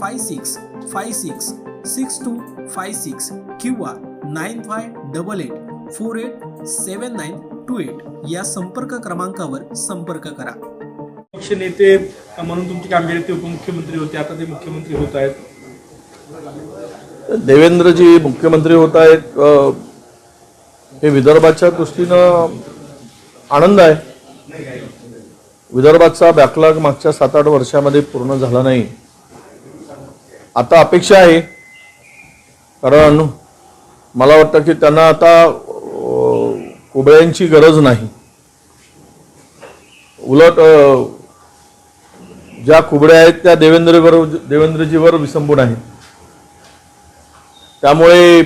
five six five six six two five six किंवा nine five double eight four eight seven nine two eight या संपर्क क्रमांकावर संपर्क करा. पक्ष नेते म्हणून तुमची कामगिरी ते उपमुख्यमंत्री होते आता ते मुख्यमंत्री होत आहेत. देवेंद्रजी मुख्यमंत्री होत आहेत. हे विदर्भाच्या दृष्टीनं आनंद आहे. विदर्भाचा बॅकलॉग मागच्या सात आठ वर्षामध्ये पूर्ण झाला नाही. आता अपेक्षा आहे. कारण मला वाटतं की त्यांना आता कुबळ्यांची गरज नाही. उलट ज्या कुबड्या आहेत त्या देवेंद्रवर देवेंद्रजीवर विसंबून आहेत. त्यामुळे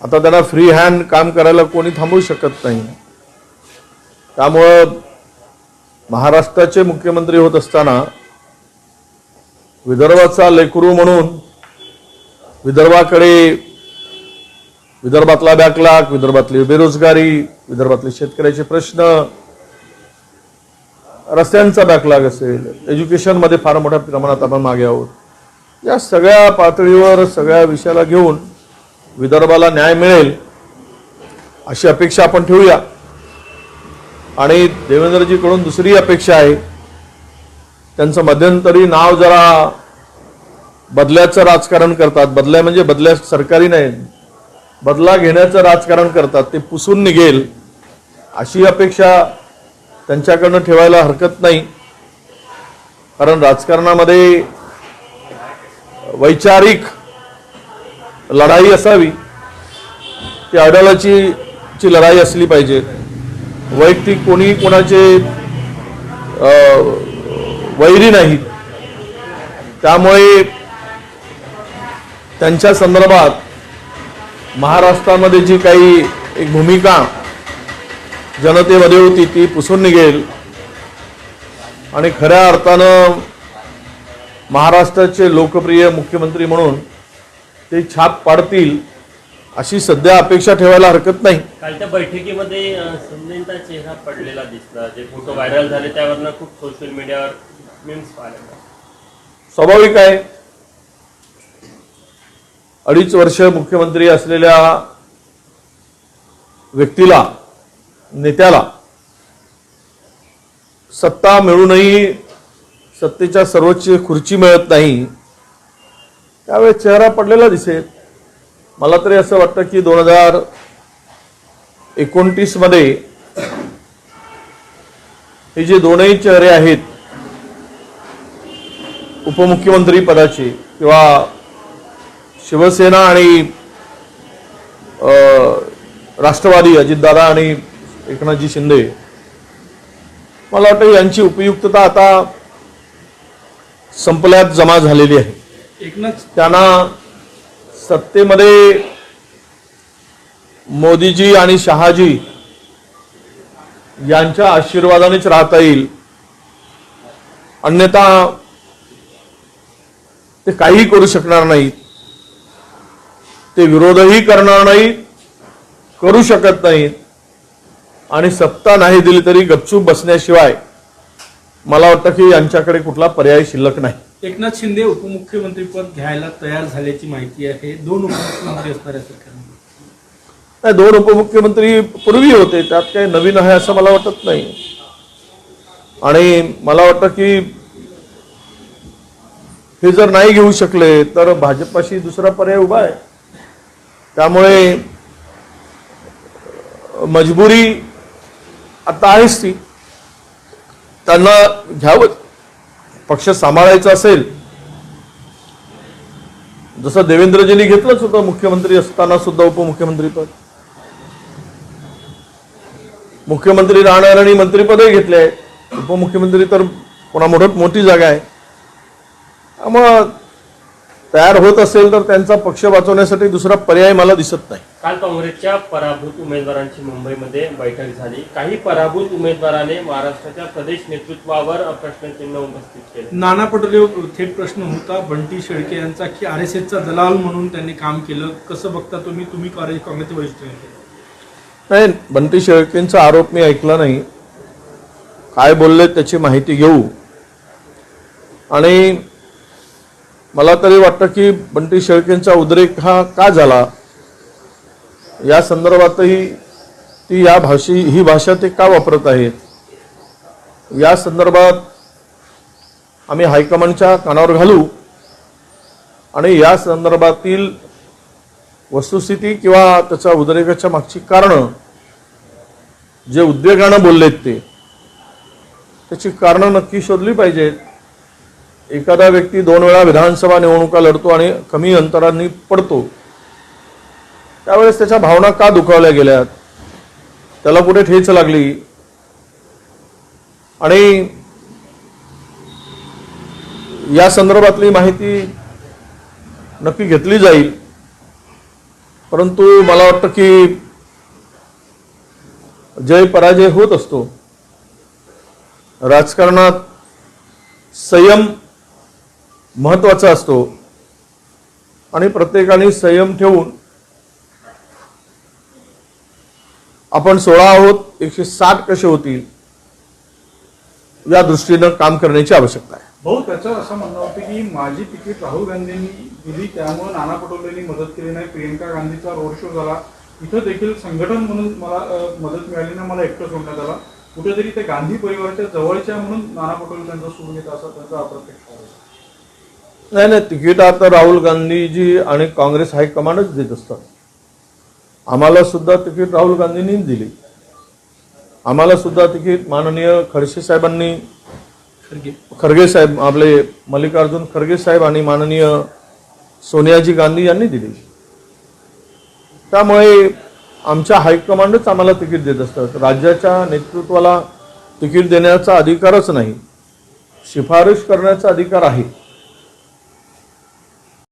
आता त्यांना फ्री हँड काम करायला कोणी थांबवू शकत नाही. त्यामुळं महाराष्ट्राचे मुख्यमंत्री होत असताना विदर्भाचा लेकरू म्हणून विदर्भाकडे विदर्भातला बॅकलाग विदर्भातली बेरोजगारी विदर्भातले शेतकऱ्याचे प्रश्न रस्त्यांचा बॅकलाग असेल एज्युकेशनमध्ये फार मोठ्या प्रमाणात आपण मागे आहोत. या सगळ्या पातळीवर सगळ्या विषयाला घेऊन विदर्भाला न्याय मिळेल अशी अपेक्षा आपण ठेवूया. आणि देवेंद्रजीकडून दुसरी अपेक्षा आहे त्यांचं मध्यंतरी नाव जरा बदल्याचं राजकारण करतात. बदल्या म्हणजे बदल्या सरकारी नाही. बदला घेण्याचं राजकारण करतात. ते पुसून निघेल अशी अपेक्षा त्यांच्याकडनं ठेवायला हरकत नाही. कारण राजकारणामध्ये वैचारिक लढाई असावी. ती अडालाची ची लढाई असली पाहिजे. वैयक्तिक कोणी कोणाचे वैरी नाहीत त्यामुळे त्यांच्या संदर्भात महाराष्ट्रामध्ये जी काही एक भूमिका जनतेमध्ये होती ती पुसून निघेल. आणि खऱ्या अर्थानं महाराष्ट्राचे लोकप्रिय मुख्यमंत्री म्हणून ते छाप पाडतील अशी सध्या अपेक्षा ठेवायला हरकत नाही. कालच्या बैठकीमध्ये चेहरा पडलेला दिसला. जे फोटो व्हायरल झाले त्यावरनं खूप सोशल मीडियावर मीम्स पाहायला मिळाले. स्वाभाविक आहे. अडीच वर्ष मुख्यमंत्री असलेल्या व्यक्तीला नेत्याला सत्ता मिळूनही सत्तेच्या सर्वोच्च खुर्ची मिळत नाही. त्यावेळेस चेहरा पडलेला दिसेल. मला तरी असं वाटतं की दोन हजार एकोणतीसमध्ये हे जे दोनही चेहरे आहेत उपमुख्यमंत्री पदाचे किंवा शिवसेना आणि अ, राष्ट्रवादी अजितदादा आणि एकनाथजी शिंदे मला वाटतं यांची उपयुक्तता आता संपल्यात जमा झालेली आहे. एकनाथ त्यांना सत्तेमध्ये मोदीजी आणि शहाजी यांच्या आशीर्वादानेच राहता येईल. अन्यथा ते काही करू शकणार नाहीत. ते विरोधही करणार नाहीत करू शकत नाहीत. आणि सत्ता नाही दिली तरी गपचूप बसण्याशिवाय मला वाटतं की यांच्याकडे कुठला पर्याय शिल्लक नाही. एकनाथ शिंदे उपमुख्यमंत्रीपद घ्यायला तयार झाल्याची माहिती आहे. दोन उपमुख्यमंत्री असणाऱ्या सरकारने नाही दोन उपमुख्यमंत्री पूर्वी होते. त्यात काही नवीन आहे असं मला वाटत नाही. आणि मला वाटतं की हे जर नाही घेऊ शकले तर भाजपाशी दुसरा पर्याय उभा आहे. त्यामुळे मजबुरी आता आहेच ती. त्यांना घ्यावं. पक्ष सांभाळायचा असेल. जसं देवेंद्रजींनी घेतलंच होतं मुख्यमंत्री असताना सुद्धा उपमुख्यमंत्रीपद मुख्यमंत्री राहणार आणि मंत्रीपदही घेतले आहे. उपमुख्यमंत्री तर कोणा मोठं मोठी जागा आहे. त्यामुळं तयार होत असेल तर त्यांचा पक्ष वाचवण्यासाठी दुसरा पर्याय मला दिसत नाही. काल काँग्रेसच्या पराभूत उमेदवारांची मुंबईमध्ये बैठक झाली. काही पराभूत उमेदवाराने महाराष्ट्राच्या प्रदेश नेतृत्वावर प्रश्नचिन्ह उपस्थित केले. नाना पटोले थेट प्रश्न होता बंटी शेळके यांचा की आर एस एसचा दलाल म्हणून त्यांनी काम केलं. कसं बघता तुम्ही? तुम्ही काँग्रेस काँग्रेसचे वरिष्ठ नेते. नाही बंटी शेळकेंचा आरोप मी ऐकला नाही. काय बोलले त्याची माहिती घेऊ. आणि मला तरी वाटतं की बंटी शेळकेंचा उद्रेक हा का झाला? या संदर्भातही ती या भाषी ही भाषा ते का वापरत आहेत? या संदर्भात आम्ही हायकमांडच्या कानावर घालू आणि या संदर्भातील वस्तुस्थिती किंवा त्याच्या उद्रेकाच्या मागची कारणं जे उद्वेगानं बोललेत ते त्याची कारणं नक्की शोधली पाहिजेत. एखादा व्यक्ती दोन वेळा विधानसभा निवडणुका लढतो आणि कमी अंतरांनी पडतो त्यावेळेस त्याच्या भावना का दुखावल्या गेल्यात त्याला कुठे ठेच लागली? आणि या संदर्भातली माहिती नक्की घेतली जाईल. परंतु मला वाटतं की जय पराजय होत असतो. राजकारणात संयम महत्त्वाचा असतो. आणि प्रत्येकाने संयम ठेवून आपण सोळा आहोत एकशे साठ कसे होतील या दृष्टीनं काम करण्याची आवश्यकता आहे. भाऊ त्याचं असं म्हणणं होतं की माझी तिकीट राहुल गांधींनी दिली त्यामुळे नाना पटोलेंनी मदत केली नाही प्रियंका गांधीचा रोड शो झाला. इथं देखील संघटन म्हणून मला मदत मिळाली नाही मला एकटं सोडण्यात आला. कुठेतरी ते गांधी परिवाराच्या जवळच्या म्हणून नाना पटोले त्यांचा सूर घेत असा त्यांचा अप्रत्यक्ष नाही नाही तिकीट आता राहुल गांधीजी आणि काँग्रेस हायकमांडच देत असतात. आम्हाला सुद्धा तिकीट राहुल गांधींनी दिली. आम्हाला सुद्धा तिकीट माननीय खडसे साहेबांनी खरगे. खरगे साहेब आपले मल्लिकार्जुन खरगे साहेब आणि माननीय सोनियाजी गांधी यांनी दिली. त्यामुळे आमच्या हायकमांडच आम्हाला तिकीट देत असतात. राज्याच्या नेतृत्वाला तिकीट देण्याचा अधिकारच नाही. शिफारस करण्याचा अधिकार आहे.